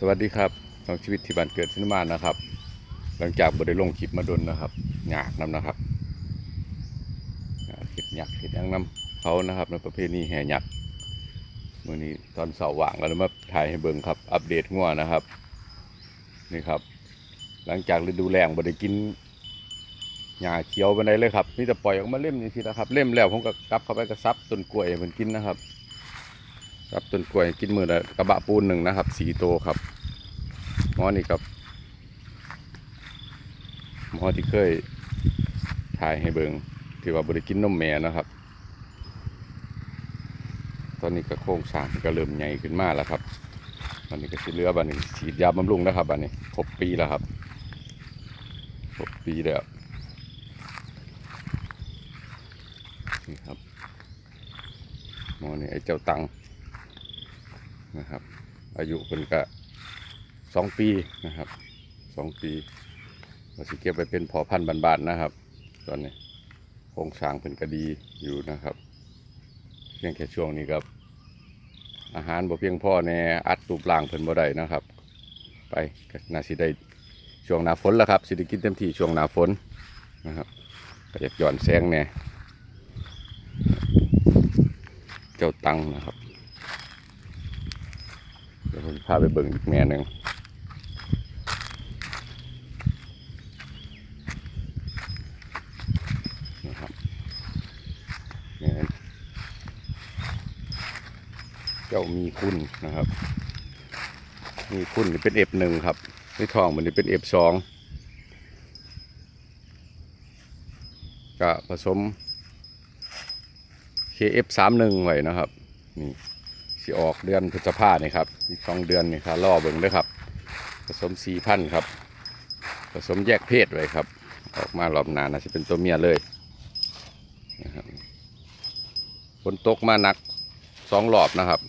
สวัสดีครับน้องชีวิตที่บ้านเกิดชินมานนะครับ หลังจากบได้ลงคลิปมาดนนะครับหยากน้ำนะครับเห็ดหยักเห็ดยังน้ำเขานะครับในประเภทนี้แห่หยักมื่อนี้ตอนเสาร์ว่างก็เลยมาถ่ายให้เบิ่งครับ อัปเดตงัวนะครับ นี่ครับ หลังจากฤดูแล้งบได้กินหญ้าเขียวไปไหนเลยครับนี่จะปล่อยออกมาเล่มอย่างทีนะครับ เล่มแล้วผมก็กลับเข้าไปกระซับต้นกล้วยให้มันกินนะครับ ครับต้นกล้วยกินมือละกระบะปูนหนึ่งนะครับสีโตครับหมอนี่ครับหมอที่เคยถ่ายให้เบิงที่ว่าบริกินนมแม่นะครับ ตอนนี้ก็โครงสางก็เริ่มใหญ่ขึ้นมาแล้วครับวันนี้ก็สิเลือบันนี้ฉีดยาบำรุงนะครับบันนี้ครบปีแล้วครับครบปีแล้วนี่ครับหมอนี่ไอ้เจ้าตัง นะครับ อายุเป็นก็สองปีนะครับสองปีเราสิเก็บไปเป็นพอพันธุ์บานๆนะครับ ตอนนี้โครงสร้างเป็นกระดีอยู่นะครับเพียงแค่ช่วงนี้ครับ อาหารบ่เพียงพอแน่อัดตูปล่างเพิ่นบ่ได้นะครับ ไปน่าสิได้ช่วงหน้าฝนแล้วครับสิได้กินเต็มที่ช่วงหน้าฝนนะครับก็อยากหย่อนแสงแน่เจ้าตังนะครับ ผมพาไปเบิ่งอีกแม่หนึ่งนะครับแม่เจ้ามีคุณนะครับ มีคุณนี่เป็นเอฟหนึ่งครับนี่ทองมันนี่เป็นเอฟสองก็ผสม KF สามหนึ่งไว้นะครับ นี่สิออกเดือนพฤษภาเนี่ยครับ อีกสองเดือนนี่ครับล่อเบิ่งเลยครับ ผสมสี่พันครับ ผสมแยกเพศไว้ครับ ออกมารอบนานนะจะเป็นตัวเมียเลยนะครับฝนตกมาหนักสองรอบนะครับ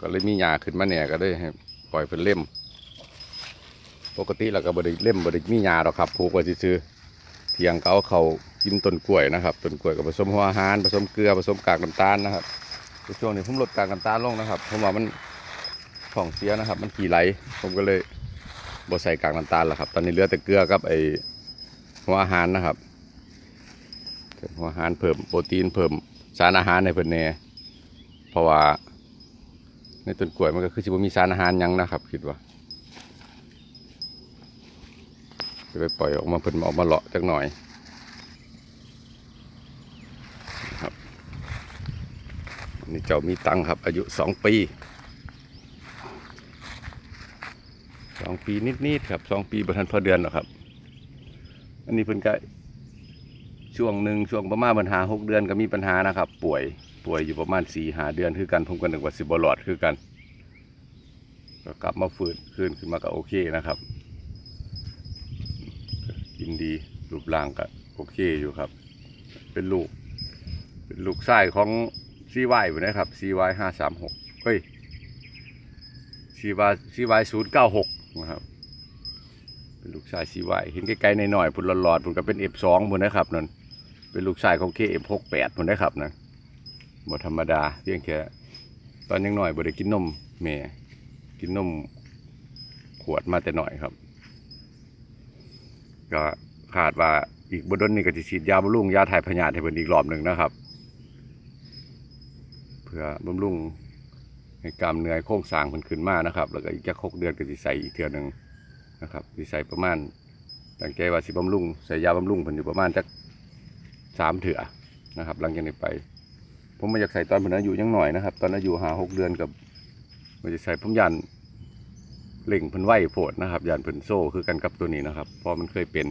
ก็เลยมีหญ้าขึ้นมาเนี่ยก็ได้ปล่อยเป็นเล่ม ปกติเราก็บริเล่มบริมีหญ้าหรอกครับผูกไว้ซื้อๆเทียงเขาเขากินต้นกล้วยนะครับต้นกล้วยกับผสมหัวอาหารผสมเกลือผสมกากน้ำตาลนะครับ ช่วงนี้ผมลดการกันตาลงนะครับเพราะว่ามันของเสียนะครับ มันขี่ไหล ผมก็เลยบดใส่กากน้ำตาลแล้วครับ ตอนนี้เหลือแต่เกลือกับไอหัวอาหารนะครับหัวอาหารเพิ่มโปรตีนเพิ่มสารอาหารในเพิ่นแน่เพราะว่าในต้นกล้วยมันก็คือจะมีสารอาหารยังนะครับ คิดว่าจะไปปล่อยออกมาเพิ่นออกมาเลาะจักหน่อย นี่เจ้ามีตังค์ครับ อายุสองปีสองปีนิดๆครับสองปีบทันพอเดือนหรอกครับ อันนี้เพิ่นก็ช่วงหนึ่งช่วงประมาณปัญหาหกเดือนก็มีปัญหานะครับ ป่วยป่วยอยู่ประมาณสี่หาเดือนคือกันผมก็นึกว่าสิบหลอดคือกันก็กลับมาฟื้นคืนขึ้นมาก็โอเคนะครับกินดีรูปร่างก็โอเคอยู่ครับ เป็นลูก เป็นลูกไส้ของ ซีวายอยู่นะครับ CY ห้าสามหกเฮ้ย CY CY ศูนย์เก้าหกนะครับ เป็นลูกชาย CY เห็นใกล้ๆในหน่อยๆพุ่นหลอดๆพุ่นก็เป็น F2 พุ่นนะครับนั่นเป็นลูกชายของ KF68 พุ่นนะครับนั่นบ่ธรรมดาเพียงแค่ตอนยังหน่อยบ่ได้กินนมแม่กินนมขวดมาแต่หน่อยครับ ก็คาดว่าอีกบดนนี่ก็จะฉีดยาบำรุงยาถ่ายพยาธิให้เพิ่นอีกรอบหนึ่งนะครับ พื่อบำรุงให้กล้ามเนื้อโค้งสร้างมันขึ้นมานะครับ แล้วก็อีกแค่หกเดือนก็สิใส่อีกเทื่อหนึ่งนะครับสิใส่ประมาณตั้งใจว่าสิบำรุงใส่ยาบำรุงเพิ่นอยู่ประมาณจักสามเถื่อนะครับ หลังจากนี้ไป ผมไม่อยากใส่ตอนเพิ่นอายุยังหน่อยนะครับ ตอนอายุหาหกเดือนกับมันจะใส่ผมยันเล่งเพิ่นไหวโผดนะครับยันเพิ่นโซ่คือกันกับตัวนี้นะครับเพราะมันเคยเป็น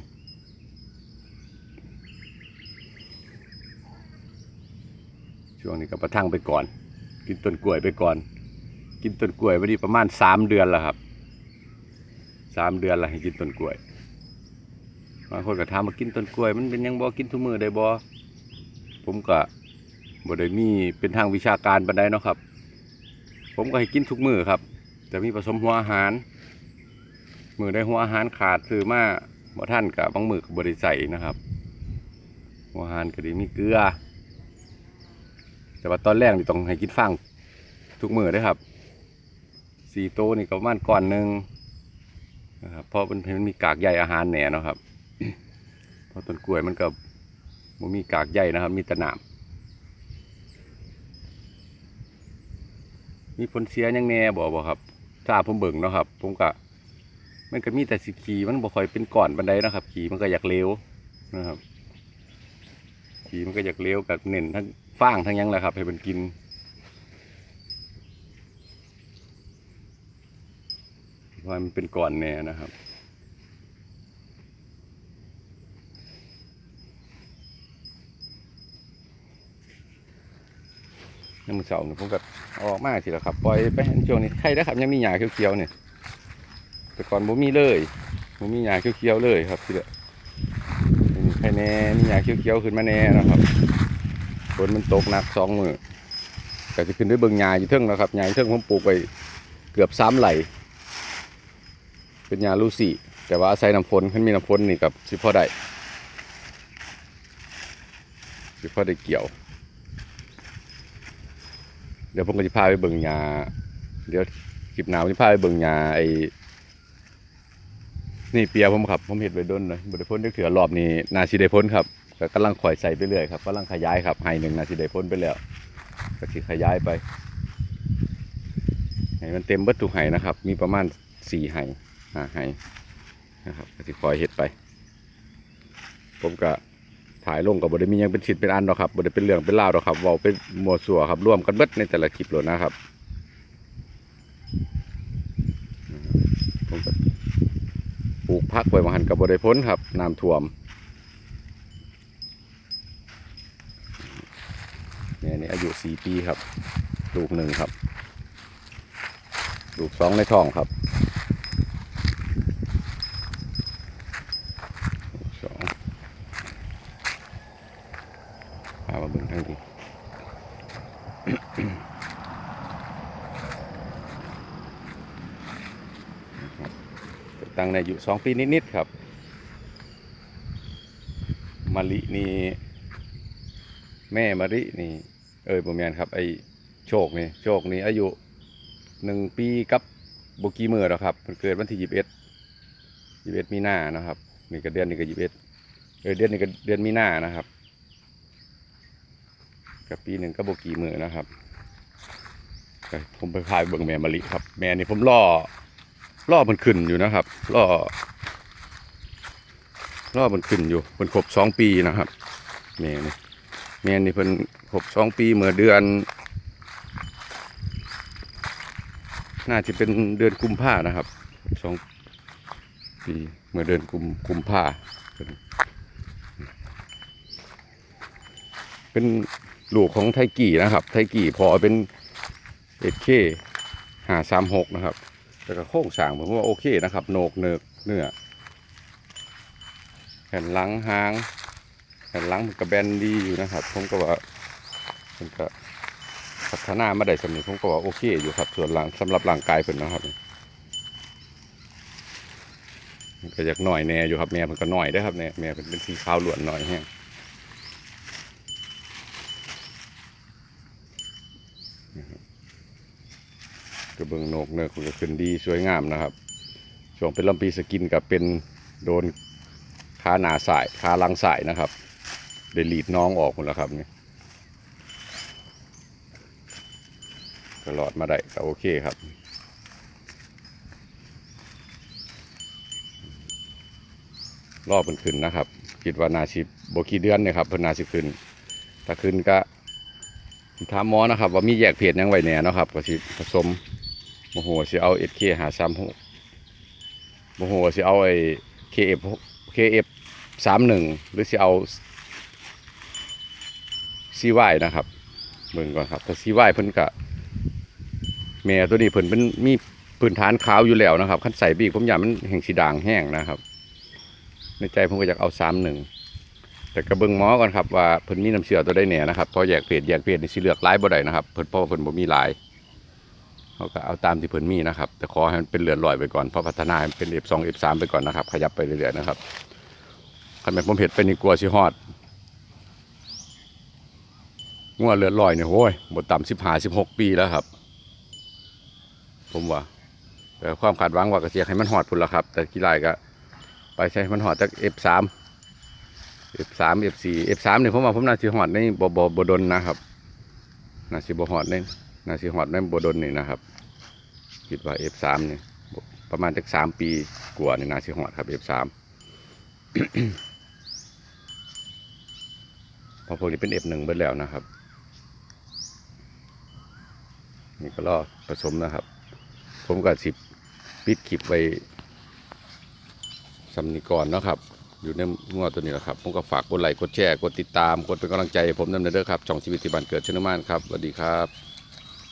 ช่วงนี้ก็ประทังไปก่อน กินต้นกล้วยไปก่อน กินต้นกล้วยไปดีประมาณสามเดือนแล้วครับสามเดือนแล้วให้กินต้นกล้วยบางคนก็ถามมากินต้นกล้วย มันเป็นยังบ่กินทุกมือได้บ่ผมก็บ่ได้มีเป็นทางวิชาการปานใดเนาะครับ ผมก็ให้กินทุกมือครับ แต่มีผสมหัวอาหาร มือได้หัวอาหารขาดคือมาบ่ท่านกับบางมือกับบริใส่นะครับ หัวอาหารก็ดีมีเกลือ แต่ว่าตอนแรกนี่ต้องให้กินฟางทุกมือด้อครับสี่โตนี่ก็ประมาณก่อนหนึ่งนะครับเพราะมันมันมีกากใยอาหารแหน่เนาะครับเพราะต้นกล้วยมันก็มันมีกากใยนะครับ มีตะหนามมีผลเสียยังแหน่บ่บ่ครับถ้าผมเบิ่งเนาะครับ ผมก็มันก็มีแต่สิขีมันบ่ค่อยเป็นก้อนบันไดนะครับ ขีมันก็อยากเลี้ยวนะครับ ขีมันก็อยากเลวกับเน้นทั้ง ฟางทั้งยังแหละครับ ให้มันกิน ว่ามันเป็นก่อนแน่นะครับยังมือเสาเนี่ยผมก็ออกมากทีละครับปล่อยไปช่วงนี้ใครได้ครับยังมีหญ้าเขียวๆเนี่ยแต่ก่อนบ่มีเลยบ่มีหญ้าเขียวๆเลยครับทีละนี่ใครแน่มีหญ้าเขียวๆขึ้นมาแน่นะครับ ฝนมันตกหนักสองมือก็จะขึ้นด้วยเบิ่งหญ้าอยู่เทิงแล้วครับหญ้าอยู่เทิงผมปลูกไปเกือบสามไหล เป็นยาลูซี่แต่ว่าอาศัยน้ำฝนขึ้นมีน้ำฝนนี่กับสิพ่อได้สิพ่อได้เกี่ยว เดี๋ยวผมก็จะพาไปเบิงยาเดี๋ยวคลิปหนาวจะพาไปเบิงยาไอ้นี่เปียผมครับ ผมเห็ดไว้ด้นเลยบริพ้นได้เถือรอบนี้นาซีได้พ้นครับ ก็กำลังข่อยใส่ไปเรื่อยครับกำลังขยายครับไฮหนึ่งนาซีได้พ้นไปแล้วก็สิขยายไปให้มันเต็มเบิดทุกไห้นะครับ มีประมาณสี่ไห้หาให้นะครับก็สิคอยเฮ็ดไป ผมก็ถ่ายลงกับบได้มียังเป็นชิดเป็นอันหรอกครับบได้เป็นเรื่องเป็นราวหรอกครับเว้าเป็นมัวสัวครับร่วมกันเบิดในแต่ละคลิปเลยนะครับผมก็ปลูกพักไว้มาหันกับบได้พ้นครับน้ำท่วม เนี่ยนี่อายุสี่ปีครับ ลูกหนึ่งครับ ลูกสองในท้องครับสองพามาเบิ่งทั้งทีตั้งในอยู่สองปีนิดๆครับมะลินี่แม่มะลินี่ เอ้ยผมแมนครับไอโชคนี่โชคนี่อายุหนึ่งปีกับโบกี้มือแล้วครับเกิดวันที่ยี่สิบเอ็ดยี่สิบเอ็ดมีนานะครับนี่ก็เดือนนี่ก็ยี่สิบเอ็ดเออเดือนนี่ก็เดือนมีนานะครับกับปีหนึ่งก็โบกี้มือนะครับผมไปพายเบิ่งแม่มะลิครับ แม่นี่ผมล่อล่อมันขึ้นอยู่นะครับล่อล่อมันขึ้นอยู่เป็นครบสองปีนะครับแม่นี่ แม่นี่เพิ่นครบสองปีเมื่อเดือน น่าจะเป็นเดือนกุมภานะครับสองปีเมื่อเดือนกุมกุมภาเป็นเป็นลูกของไทกี่นะครับ ไทกี่พอเป็นเอ็ดเคหาสามหกนะครับแล้วก็โค้งสางผมว่าโอเคนะครับโหนกเนือกเนื้อแผ่นหลังหาง แผ่นหลังมันก็แบนดีอยู่นะครับ ผมก็ว่ามันก็พัฒนามาได้สำนึกผมก็ว่าโอเคอยู่ครับ ส่วนหลังสำหรับร่างกายเพิ่นนะครับมันก็อยากหน่อยแน่อยู่ครับแม่เพิ่นก็หน่อยได้ครับแม่แม่เพิ่นเป็นสีขาวล้วนหน่อยแห้งนะครับกระเบื้องนกเนื้อก็ขึ้นดีสวยงามนะครับ ช่วงเป็นลำปีสกินกับเป็นโดนขาหนาสายขาลังสายนะครับ ได้หลีดน้องออกหมดแล้วครับนี่ตลอดมาได้ก็โอเคครับรอบมันขึ้นนะครับ คิดว่านาชิโบกี่เดือนเนี่ยครับเพิ่นนาชิขึ้นถ้าขึ้นก็ถามหมอนะครับ ว่ามีแยกเพจยังไหวแน่เนาะครับก็สิผสมโมโหสิเอาเอเคหาซ้ำหกโมโหสิเอาไอ้เคเอฟเคเอฟสามหนึ่งหรือสิเอา ซีวนะครับเบิ่งก่อนครับถ้าซีไวเพิ่นก็แม่ตัวนี้เพิ่นเป็นมีพื้นฐานขาวอยู่แล้วนะครับคันใส่บีกผมอยากมันแห่งสีด่างแห้งนะครับ ในใจผมก็อยากเอาสามหนึ่งแต่กระเบิงหมอก่อนครับว่าเพิ่นมีน้ำเชื่อตัวได้แหน่นะครับเพอแยกเพศแยกเพศนี่สิเลือกลายบ่ได้นะครับเพิ่นเพราะว่าเพิ่นบ่มีลายเขาก็เอาตามที่เพิ่นมีนะครับ แต่ขอให้มันเป็นเลือดลอยไปก่อนเพราะพัฒนาให้มันเป็น F2 F3 ไปก่อนนะครับ ขยับไปเรื่อยๆนะครับคันแม่ผมเห็ดไปนี่กลัวสิฮอด งัวเลือดลอยเนี่ยโอ้ยบ่ต่ำ15 16ปีแล้วครับ ผมว่าแต่ความคาดหวังว่าก็สิอยให้มันหอดพุ่นละครับ แต่กีฬาก็ ไปใช้มันหอดจาก F3 F3 F4 F3 นี่ผมว่าผมน่าสิหอดในบ่บ่บ่ดนนะครับน่าสิบ่หอดในน่าสิหอดในบ่ดนนี่นะครับคิดว่า F3 นี่บ่ประมาณจัก3ปีกว่านี่น่าสิหอดครับ F3 เพราะพวกนี้เป็น F1 เบิดแล้วนะครับ นี่ก็รอผสมนะครับ ผมก็สิบปิดคลิปไว้สำนีก่อนนะครับ อยู่ในงวดตัวนี้แหละครับ ผมก็ฝากกดไลค์กดแชร์กดติดตามกดเป็นกำลังใจให้ผมนเด้อครับช่องชีวิตที่บ้านเกิดชนมานครับสวัสดีครับ